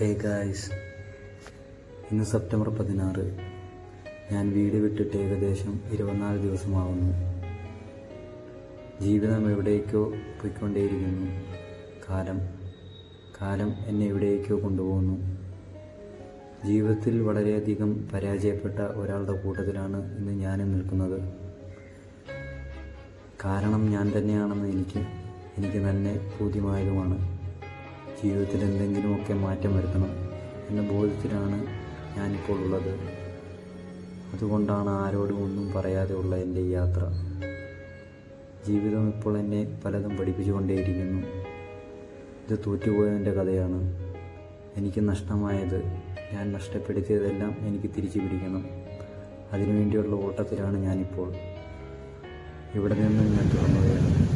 Hey guys ഇന്ന് September പതിനാറ്. ഞാൻ വീട് വിട്ടിട്ട് ഏകദേശം ഇരുപത്തിനാല് ദിവസമാവുന്നു. ജീവിതം എവിടേക്കോ പോയിക്കൊണ്ടേയിരിക്കുന്നു. കാലം കാലം എന്നെ എവിടേക്കോ കൊണ്ടുപോകുന്നു. ജീവിതത്തിൽ വളരെയധികം പരാജയപ്പെട്ട ഒരാളുടെ കൂട്ടത്തിലാണ് ഇന്ന് ഞാൻ നിൽക്കുന്നത്. കാരണം ഞാൻ തന്നെയാണെന്ന് എനിക്ക് എനിക്ക് തന്നെ ബോധ്യമായതുമാണ്. ജീവിതത്തിൽ എന്തെങ്കിലുമൊക്കെ മാറ്റം വരുത്തണം എന്ന ബോധ്യത്തിലാണ് ഞാനിപ്പോൾ ഉള്ളത്. അതുകൊണ്ടാണ് ആരോടും ഒന്നും പറയാതെ ഉള്ള എന്റെ യാത്ര. ജീവിതം ഇപ്പോൾ എന്നെ പലതും പഠിപ്പിച്ചുകൊണ്ടേയിരിക്കുന്നു. ഇത് തോറ്റുപോയതിന്റെ കഥയാണ്. എനിക്ക് നഷ്ടമായത് ഞാൻ നഷ്ടപ്പെടുത്തിയതെല്ലാം എനിക്ക് തിരിച്ചു പിടിക്കണം. അതിനുവേണ്ടിയുള്ള ഓട്ടത്തിലാണ് ഞാനിപ്പോൾ. ഇവിടെ നിന്നും ഞാൻ തുടങ്ങുകയാണ്.